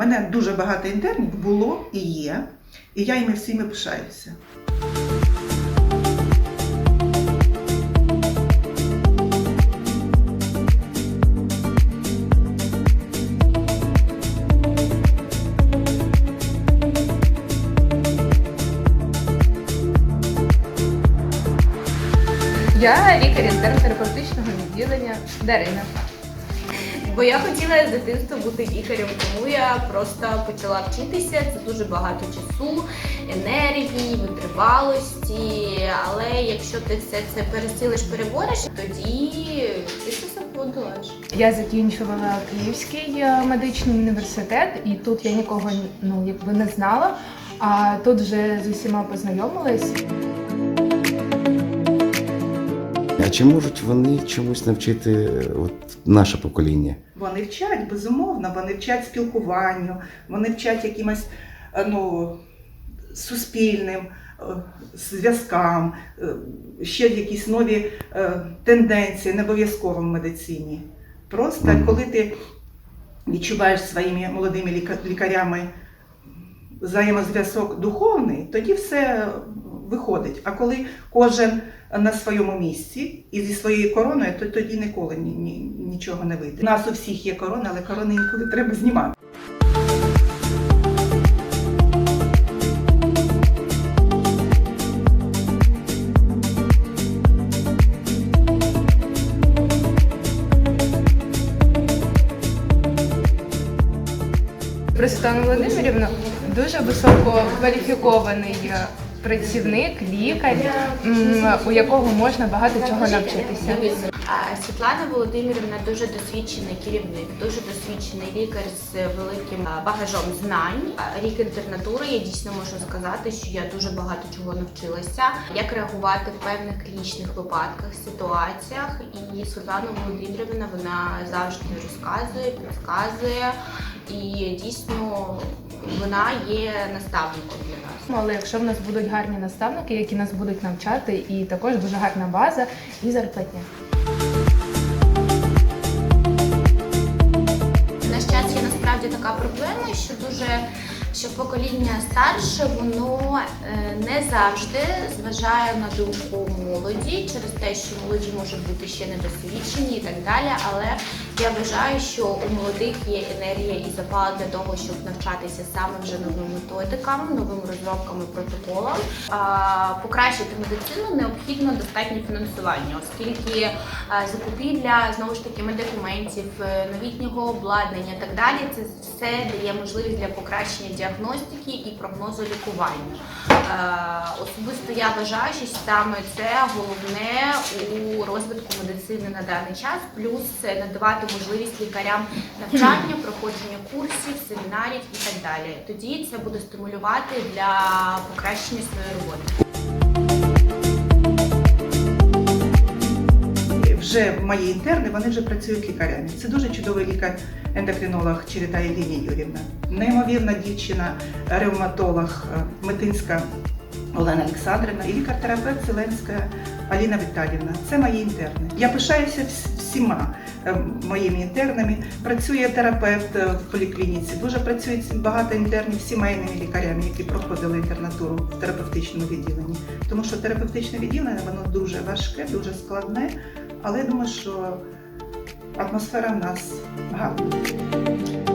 У мене дуже багато інтернів було і є, і я їми всіми пишаюся. Я лікар терапевтичного відділення Дарина. Бо я хотіла з дитинства бути лікарем, тому я просто почала вчитися. Це дуже багато часу, енергії, витривалості. Але якщо ти все це пересилиш, перебореш, тоді ти все подолаєш. Я закінчувала Київський е, медичний університет, і тут я нікого ну якби не знала. А тут вже з усіма познайомилась. А чи можуть вони чомусь навчити от, наше покоління? Вони вчать, безумовно, вони вчать спілкуванню, вони вчать якимось е, ну, суспільним е, зв'язкам, е, ще якісь нові тенденції, не обов'язково в медицині. Просто Мгм. коли ти відчуваєш своїми молодими лікарями взаємозв'язок духовний, тоді все виходить. А коли кожен на своєму місці і зі своєю короною, то тоді ніколи ні, ні, нічого не вийде. У нас у всіх є корона, але корони інколи треба знімати. Про Світлану Володимирівну дуже висококваліфікований е, працівник, лікар, у якого можна багато чого навчитися. Світлана Володимирівна дуже досвідчений керівник, дуже досвідчений лікар з великим багажом знань. Рік інтернатури я дійсно можу сказати, що я дуже багато чого навчилася, як реагувати в певних клінічних випадках, ситуаціях. І Світлана Володимирівна вона завжди розказує, підказує, і дійсно вона є наставником для нас. Ну, Але якщо в нас будуть гарні наставники, які нас будуть навчати, і також дуже гарна база і зарплатня. Наш час є насправді така проблема, що дуже що покоління старше воно е, не завжди зважає на думку молоді через те, що молоді можуть бути ще недосвідчені і так далі. Але я вважаю, що у молодих є енергія і запал для того, щоб навчатися саме вже новим методикам, новим розробкам і протоколам. Покращити медицину необхідно достатнє фінансування, оскільки закупівля знову ж таки медикаментів, е, новітнього обладнання і так далі. Це все дає можливість для покращення діагностики і прогнозу лікування. Е, Особисто я вважаю, що саме це головне у розвитку медицини на даний час, плюс надавати можливість лікарям навчання, проходження курсів, семінарів і так далі. Тоді це буде стимулювати для покращення своєї роботи. Вже мої інтерни, вони вже працюють лікарями. Це дуже чудовий лікар-ендокринолог Черета Євгенія Юрівна. Неймовірна дівчина, ревматолог е, Метинська Олена Олександрівна і лікар-терапевт Зеленська Аліна Віталівна. Це мої інтерни. Я пишаюся всіма е, моїми інтернами. Працює терапевт е, в поліклініці. Дуже працюють багато інтернів сімейними лікарями, які проходили інтернатуру в терапевтичному відділенні. Тому що терапевтичне відділення воно дуже важке, дуже складне. Але я думаю, що атмосфера в нас гарна.